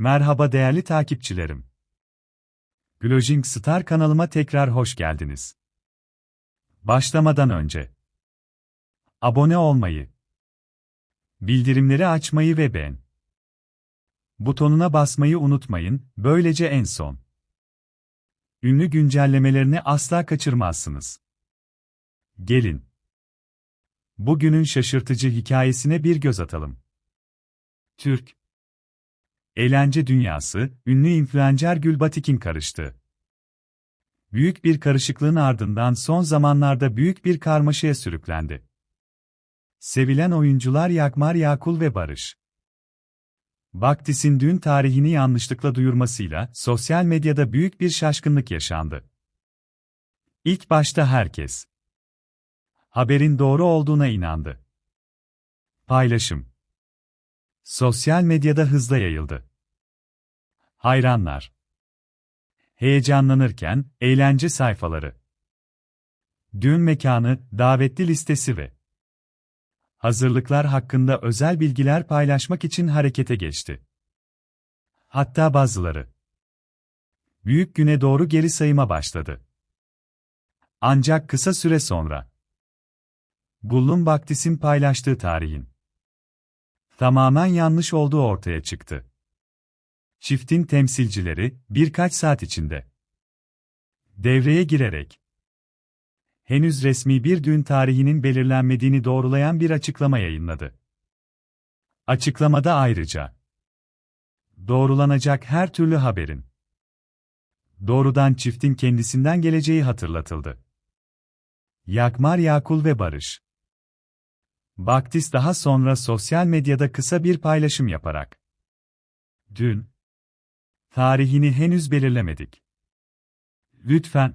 Merhaba değerli takipçilerim. Glojing Star kanalıma tekrar hoş geldiniz. Başlamadan önce abone olmayı, bildirimleri açmayı ve beğen butonuna basmayı unutmayın, böylece en son ünlü güncellemelerini asla kaçırmazsınız. Gelin bugünün şaşırtıcı hikayesine bir göz atalım. Türk Eğlence dünyası, ünlü influencer Gülbatik'in karıştı. Büyük bir karışıklığın ardından son zamanlarda büyük bir karmaşaya sürüklendi. Sevilen oyuncular Yakmar Yakul ve Barış. Baktis'in düğün tarihini yanlışlıkla duyurmasıyla sosyal medyada büyük bir şaşkınlık yaşandı. İlk başta herkes haberin doğru olduğuna inandı. Paylaşım sosyal medyada hızla yayıldı. Hayranlar. Heyecanlanırken, eğlence sayfaları. Düğün mekanı, davetli listesi ve hazırlıklar hakkında özel bilgiler paylaşmak için harekete geçti. Hatta bazıları büyük güne doğru geri sayıma başladı. Ancak kısa süre sonra Gullum Baktis'in paylaştığı tarihin tamamen yanlış olduğu ortaya çıktı. Çiftin temsilcileri birkaç saat içinde devreye girerek henüz resmi bir düğün tarihinin belirlenmediğini doğrulayan bir açıklama yayınladı. Açıklamada ayrıca doğrulanacak her türlü haberin doğrudan çiftin kendisinden geleceği hatırlatıldı. Yakmar Yakul ve Barış Baktis daha sonra sosyal medyada kısa bir paylaşım yaparak Dün Tarihini henüz belirlemedik. Lütfen.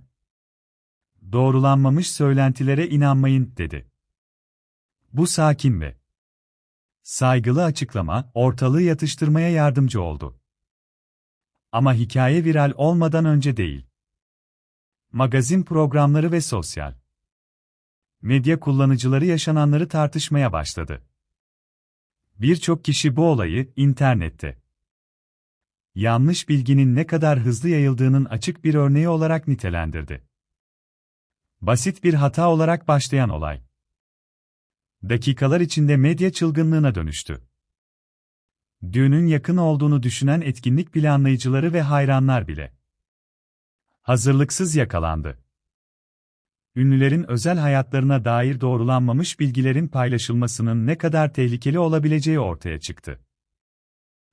Doğrulanmamış söylentilere inanmayın, dedi. Bu sakin ve saygılı açıklama, ortalığı yatıştırmaya yardımcı oldu. Ama hikaye viral olmadan önce değil. Magazin programları ve sosyal medya kullanıcıları yaşananları tartışmaya başladı. Birçok kişi bu olayı internette yanlış bilginin ne kadar hızlı yayıldığının açık bir örneği olarak nitelendirdi. Basit bir hata olarak başlayan olay. Dakikalar içinde medya çılgınlığına dönüştü. Düğünün yakın olduğunu düşünen etkinlik planlayıcıları ve hayranlar bile hazırlıksız yakalandı. Ünlülerin özel hayatlarına dair doğrulanmamış bilgilerin paylaşılmasının ne kadar tehlikeli olabileceği ortaya çıktı.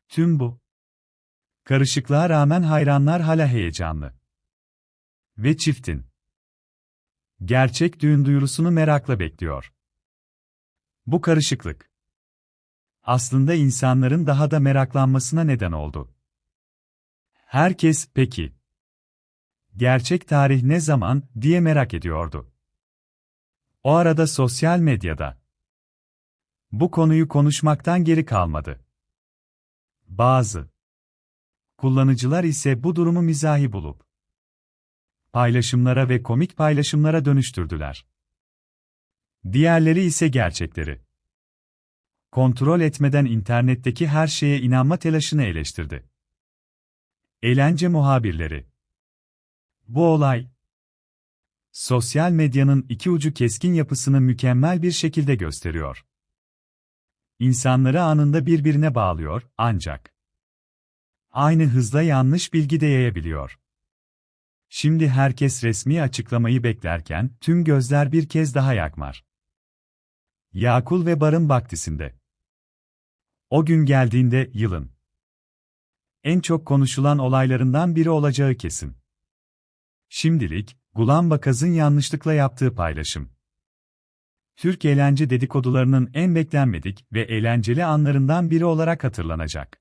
Tüm bu Karışıklığa rağmen hayranlar hala heyecanlı. Ve çiftin gerçek düğün duyurusunu merakla bekliyor. Bu karışıklık aslında insanların daha da meraklanmasına neden oldu. Herkes peki gerçek tarih ne zaman diye merak ediyordu. O arada sosyal medyada bu konuyu konuşmaktan geri kalmadı. Bazı Kullanıcılar ise bu durumu mizahi bulup paylaşımlara ve komik paylaşımlara dönüştürdüler. Diğerleri ise gerçekleri kontrol etmeden internetteki her şeye inanma telaşını eleştirdi. Eğlence muhabirleri Bu olay sosyal medyanın iki ucu keskin yapısını mükemmel bir şekilde gösteriyor. İnsanları anında birbirine bağlıyor ancak aynı hızla yanlış bilgi de yayabiliyor. Şimdi herkes resmi açıklamayı beklerken tüm gözler bir kez daha yakmar. Yakul ve Barın Baktisinde. O gün geldiğinde yılın en çok konuşulan olaylarından biri olacağı kesin. Şimdilik, Gulan Bakaz'ın yanlışlıkla yaptığı paylaşım. Türk eğlence dedikodularının en beklenmedik ve eğlenceli anlarından biri olarak hatırlanacak.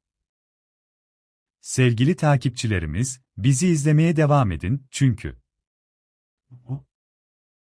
Sevgili takipçilerimiz, bizi izlemeye devam edin çünkü